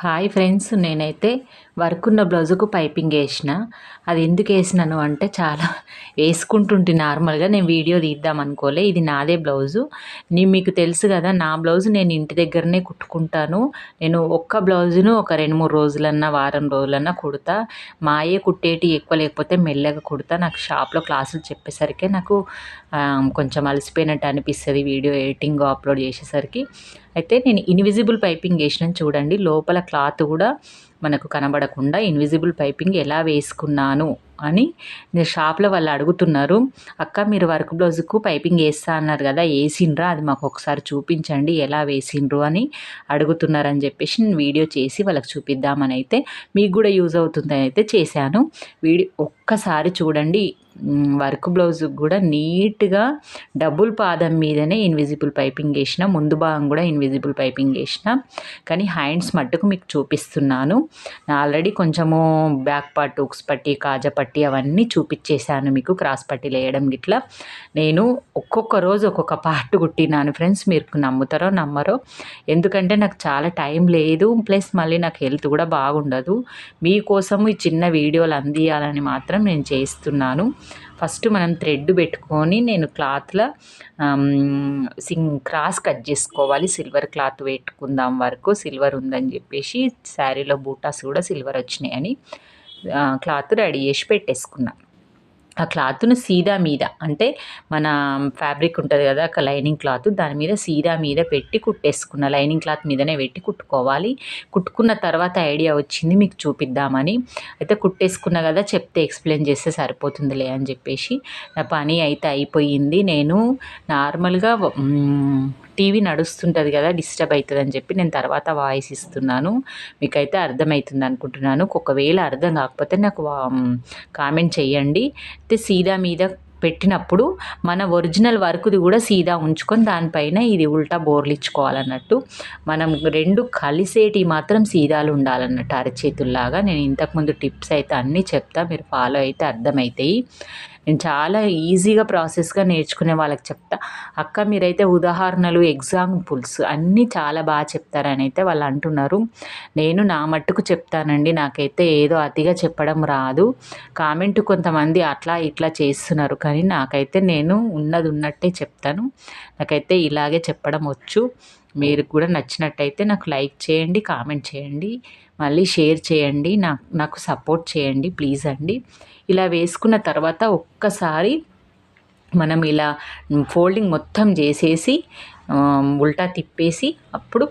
Hi friends నేనైతే work ఉన్న బ్లౌజుకు piping వేసిన. అది ఎందుకు వేసినాను అంటే చాలా వేసుకుంటుంటే నార్మల్గా నేను వీడియో తీద్దాం అనుకోలే ఇది నాదే బ్లౌజు. నేను మీకు తెలుసు కదా నా బ్లౌజ్ నేను ఇంటి దగ్గరనే కుట్టుకుంటాను. నేను ఒక్క బ్లౌజును ఒక రెండు మూడు రోజులన్నా వారం రోజులన్నా కుడతా. మాయే కుట్టేటి ఎక్కువ లేకపోతే మెల్లగా కుడతా. నాకు షాప్లో క్లాసులు చెప్పేసరికి నాకు కొంచెం అలసిపోయినట్టు అనిపిస్తుంది వీడియో ఎడిటింగ్ అప్లోడ్ చేసేసరికి. అయితే నేను ఇన్విజిబుల్ పైపింగ్ వేసినాను చూడండి లోపల క్లాత్ కూడా మనకు కనబడకుండా ఇన్విజిబుల్ పైపింగ్ ఎలా వేసుకున్నాను అని నేను షాప్లో వాళ్ళు అడుగుతున్నారు. అక్క మీరు వర్క్ బ్లౌజ్కు పైపింగ్ వేస్తా అన్నారు కదా వేసిండ్రా? అది మాకు ఒకసారి చూపించండి ఎలా వేసిండ్రు? అని అడుగుతున్నారని చెప్పేసి నేను వీడియో చేసి వాళ్ళకి చూపిద్దామని అయితే మీకు కూడా యూజ్ అవుతుందని అయితే చేశాను. వీడియో ఒక్కసారి చూడండి వర్క్ బ్లౌజ్ కూడా నీట్గా డబుల్ పాదం మీదనే ఇన్విజిబుల్ పైపింగ్ వేసిన ముందు భాగం కూడా ఇన్విజిబుల్ పైపింగ్ వేసిన. కానీ హ్యాండ్స్ మట్టుకు మీకు చూపిస్తున్నాను. ఆల్రెడీ కొంచెము బ్యాక్ పార్ట్ ఉక్స్ పట్టి కాజా పట్టి అవన్నీ చూపించేశాను మీకు క్రాస్ పట్టీలు వేయడం గిట్లా. నేను ఒక్కొక్క రోజు ఒక్కొక్క పార్ట్ కుట్టినాను ఫ్రెండ్స్ మీరు నమ్ముతారో నమ్మరో. ఎందుకంటే నాకు చాలా టైం లేదు ప్లస్ మళ్ళీ నాకు హెల్త్ కూడా బాగుండదు. మీకోసం ఈ చిన్న వీడియోలు అందియాలని మాత్రం నేను చేస్తున్నాను. ఫస్ట్ మనం థ్రెడ్ పెట్టుకొని నేను క్లాత్లో సింగ్ క్రాస్ కట్ చేసుకోవాలి. సిల్వర్ క్లాత్ పెట్టుకుందాం వరకు సిల్వర్ ఉందని చెప్పేసి శారీలో బూటాస్ కూడా సిల్వర్ వచ్చినాయని క్లాత్ రెడీ చేసి పెట్టేసుకున్నాను ఆ క్లాత్ను సీదా మీద అంటే మన ఫ్యాబ్రిక్ ఉంటుంది కదా ఒక లైనింగ్ క్లాత్ దాని మీద సీదా మీద పెట్టి కుట్టేసుకున్న లైనింగ్ క్లాత్ మీదనే పెట్టి కుట్టుకోవాలి. కుట్టుకున్న తర్వాత ఐడియా వచ్చింది మీకు చూపిద్దామని. అయితే కుట్టేసుకున్న కదా చెప్తే ఎక్స్ప్లెయిన్ చేస్తే సరిపోతుందిలే అని చెప్పేసి నా పని అయితే అయిపోయింది. నేను నార్మల్గా టీవీ నడుస్తుంటుంది కదా డిస్టర్బ్ అవుతుంది అని చెప్పి నేను తర్వాత వాయిస్ ఇస్తున్నాను. మీకైతే అర్థమవుతుంది అనుకుంటున్నాను. ఒకవేళ అర్థం కాకపోతే నాకు కామెంట్ చేయండి. అయితే సీదా మీద పెట్టినప్పుడు మన ఒరిజినల్ వర్క్ది కూడా సీదా ఉంచుకొని దానిపైన ఇది ఉల్టా బోర్లిచ్చుకోవాలన్నట్టు మనం రెండు కలిసేటి మాత్రం సీదాలు ఉండాలన్నట్టు అరచేతుల్లాగా. నేను ఇంతకుముందు టిప్స్ అయితే అన్నీ చెప్తా మీరు ఫాలో అయితే అర్థమవుతాయి నేను చాలా ఈజీగా ప్రాసెస్గా నేర్చుకునే వాళ్ళకి చెప్తా. అక్క మీరైతే ఉదాహరణలు ఎగ్జాంపుల్స్ అన్నీ చాలా బాగా చెప్తారని అయితే వాళ్ళు అంటున్నారు. నేను నా మట్టుకు చెప్తానండి. నాకైతే ఏదో అతిగా చెప్పడం రాదు. కామెంట్ కొంతమంది అట్లా ఇట్లా చేస్తున్నారు. కానీ నాకైతే నేను ఉన్నది ఉన్నట్టే చెప్తాను. నాకైతే ఇలాగే చెప్పడం వచ్చు. మీరు కూడా నచ్చినట్టయితే నాకు లైక్ చేయండి కామెంట్ చేయండి మళ్ళీ షేర్ చేయండి నాకు నాకు సపోర్ట్ చేయండి ప్లీజ్ అండి. ఇలా వేసుకున్న తర్వాత ఒక్కసారి మనం ఇలా ఫోల్డింగ్ మొత్తం చేసేసి ఉల్టా తిప్పేసి అప్పుడు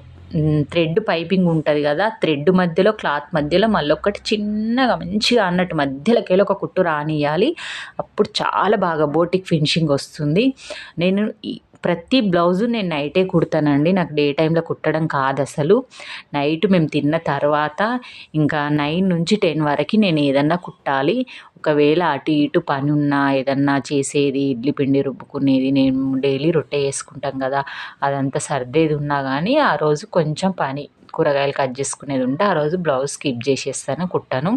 థ్రెడ్ పైపింగ్ ఉంటుంది కదా థ్రెడ్ మధ్యలో క్లాత్ మధ్యలో మళ్ళీ ఒకటి చిన్నగా మంచిగా అన్నట్టు మధ్యలోకి ఒక కుట్టు రానియాలి అప్పుడు చాలా బాగా బోటిక్ ఫినిషింగ్ వస్తుంది. నేను ప్రతి బ్లౌజు నేను నైటే కుడతానండి. నాకు డే టైంలో కుట్టడం కాదు అసలు నైట్ మేము తిన్న తర్వాత ఇంకా నైన్ నుంచి టెన్ వరకు నేను ఏదన్నా కుట్టాలి. ఒకవేళ అటు ఇటు పని ఉన్నా ఏదన్నా చేసేది ఇడ్లీ పిండి రుబ్బుకునేది నేను డైలీ రొట్టె వేసుకుంటాం కదా అదంతా సర్దేది ఉన్నా కానీ ఆ రోజు కొంచెం పని కూరగాయలు కట్ చేసుకునేది ఉంటే ఆ రోజు బ్లౌజ్ స్కిప్ చేసేస్తాను కుట్టాను.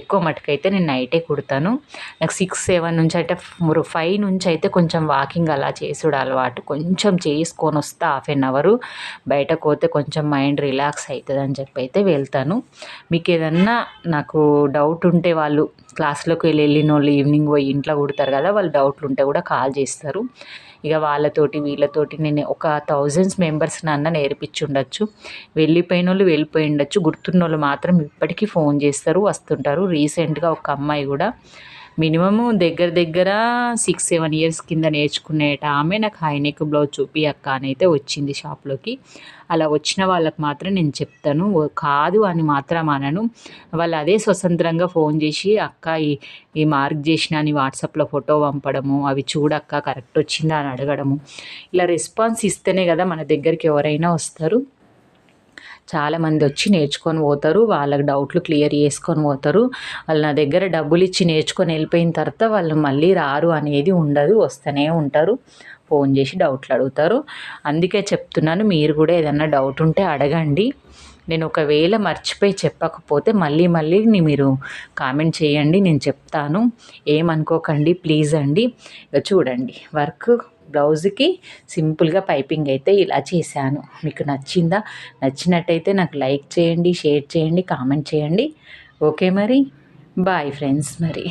ఎక్కువ మటుకైతే నేను నైటే కుడతాను. నాకు సిక్స్ సెవెన్ నుంచి అయితే ఫైవ్ నుంచి అయితే కొంచెం వాకింగ్ అలా చేసుడు అలవాటు. కొంచెం చేసుకొని వస్తే హాఫ్ ఎన్ అవరు బయటకు పోతే కొంచెం మైండ్ రిలాక్స్ అవుతుంది అని చెప్పి అయితే వెళ్తాను. మీకు ఏదన్నా నాకు డౌట్ ఉంటే వాళ్ళు క్లాస్లోకి వెళ్ళి వెళ్ళిన వాళ్ళు ఈవినింగ్ పోయి ఇంట్లో కుడతారు కదా వాళ్ళు డౌట్లు ఉంటే కూడా కాల్ చేస్తారు. ఇక వాళ్ళతోటి వీళ్ళతోటి నేను ఒక థౌజండ్స్ మెంబర్స్ నాన్న నేర్పించుండొచ్చు. వెళ్ళిపోయిన వాళ్ళు వెళ్ళిపోయి ఉండొచ్చు గుర్తున్న వాళ్ళు మాత్రం ఇప్పటికీ ఫోన్ చేస్తారు వస్తుంటారు. రీసెంట్గా ఒక అమ్మాయి కూడా మినిమము దగ్గర దగ్గర సిక్స్ సెవెన్ ఇయర్స్ కింద నేర్చుకునేట ఆమె. నాకు హైనెక్ బ్లౌజ్ చూపి అక్క అని అయితే వచ్చింది షాప్లోకి అలా వచ్చిన వాళ్ళకి మాత్రం నేను చెప్తాను. కాదు అని మాత్రం అనను. వాళ్ళు అదే స్వతంత్రంగా ఫోన్ చేసి అక్క ఈ ఈ మార్క్ చేసిన అని వాట్సాప్లో ఫోటో పంపడము అవి చూడక్క కరెక్ట్ వచ్చిందా? అని అడగడము. ఇలా రెస్పాన్స్ ఇస్తేనే కదా మన దగ్గరికి ఎవరైనా వస్తారు. చాలామంది వచ్చి నేర్చుకొని పోతారు వాళ్ళకి డౌట్లు క్లియర్ చేసుకొని పోతారు. వాళ్ళు నా దగ్గర డబ్బులు ఇచ్చి నేర్చుకొని వెళ్ళిపోయిన తర్వాత వాళ్ళు మళ్ళీ రారు అనేది ఉండదు వస్తూనే ఉంటారు. ఫోన్ చేసి డౌట్లు అడుగుతారు. అందుకే చెప్తున్నాను మీరు కూడా ఏదన్నా డౌట్ ఉంటే అడగండి. నేను ఒకవేళ మర్చిపోయి చెప్పకపోతే మళ్ళీ మళ్ళీ మీరు కామెంట్ చేయండి నేను చెప్తాను. ఏమనుకోకండి ప్లీజ్ అండి. చూడండి వర్క్ బ్లౌజ్కి సింపుల్గా పైపింగ్ అయితే ఇలా చేశాను. మీకు నచ్చిందా? నచ్చినట్టయితే నాకు లైక్ చేయండి షేర్ చేయండి కామెంట్ చేయండి. ఓకే మరి? బాయ్ ఫ్రెండ్స్ మరి.